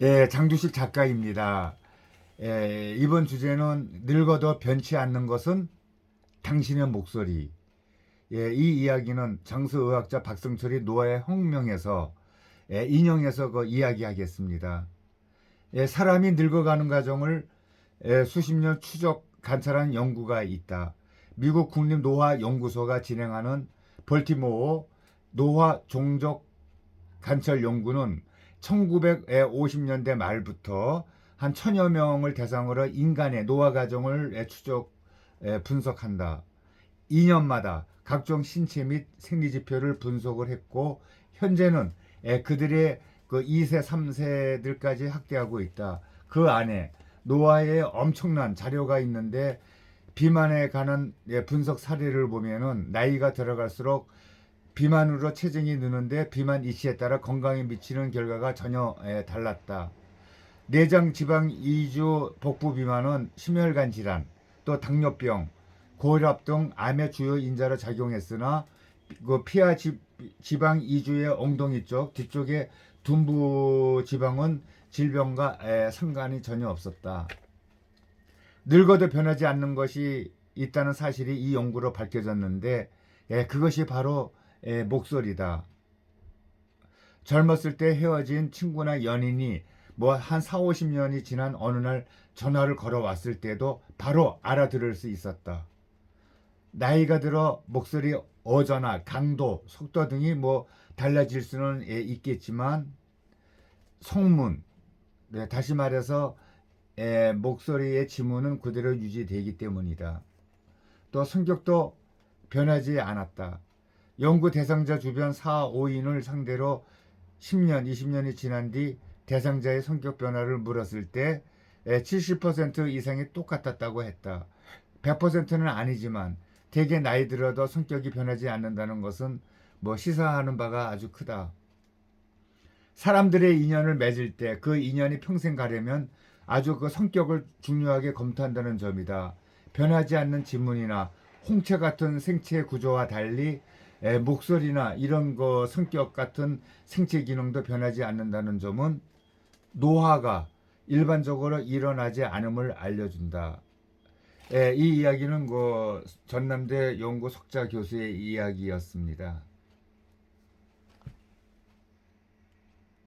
예, 장두식 작가입니다. 예, 이번 주제는 늙어도 변치 않는 것은 당신의 목소리. 예, 이 이야기는 장수의학자 박성철이 노아의 혁명에서 예, 인용해서 그 이야기하겠습니다. 예, 사람이 늙어가는 과정을 예, 수십 년 추적 관찰한 연구가 있다. 미국 국립 노화 연구소가 진행하는 벌티모어 노화 종족 관찰 연구는 1950년대 말부터 한 천여 명을 대상으로 인간의 노화 과정을 추적 분석한다. 2년마다 각종 신체 및 생리 지표를 분석을 했고 현재는 그들의 그 2세, 3세들까지 확대하고 있다. 그 안에 노화의 엄청난 자료가 있는데 비만에 관한 분석 사례를 보면은 나이가 들어갈수록 비만으로 체중이 느는데 비만 이치에 따라 건강에 미치는 결과가 전혀 에, 달랐다. 내장 지방 이주 복부 비만은 심혈관 질환, 또 당뇨병, 고혈압 등 암의 주요 인자로 작용했으나 그 피하 지, 지방 이주의 엉덩이 쪽 뒤쪽에 둔부 지방은 질병과 에, 상관이 전혀 없었다. 늙어도 변하지 않는 것이 있다는 사실이 이 연구로 밝혀졌는데 예, 그것이 바로 예, 목소리다. 젊었을 때 헤어진 친구나 연인이 뭐 한 4, 50년이 지난 어느 날 전화를 걸어왔을 때도 바로 알아들을 수 있었다. 나이가 들어 목소리 어조나 강도, 속도 등이 뭐 달라질 수는 예, 있겠지만 성문, 네, 다시 말해서 에, 목소리의 지문은 그대로 유지되기 때문이다. 또 성격도 변하지 않았다. 연구 대상자 주변 4, 5인을 상대로 10년, 20년이 지난 뒤 대상자의 성격 변화를 물었을 때 70% 이상이 똑같았다고 했다. 100%는 아니지만 대개 나이 들어도 성격이 변하지 않는다는 것은 뭐 시사하는 바가 아주 크다. 사람들의 인연을 맺을 때 그 인연이 평생 가려면 아주 그 성격을 중요하게 검토한다는 점이다. 변하지 않는 지문이나 홍채 같은 생체 구조와 달리 에, 목소리나 이런 거 성격 같은 생체 기능도 변하지 않는다는 점은 노화가 일반적으로 일어나지 않음을 알려준다. 에, 이 이야기는 그 전남대 연구 석자 교수의 이야기였습니다.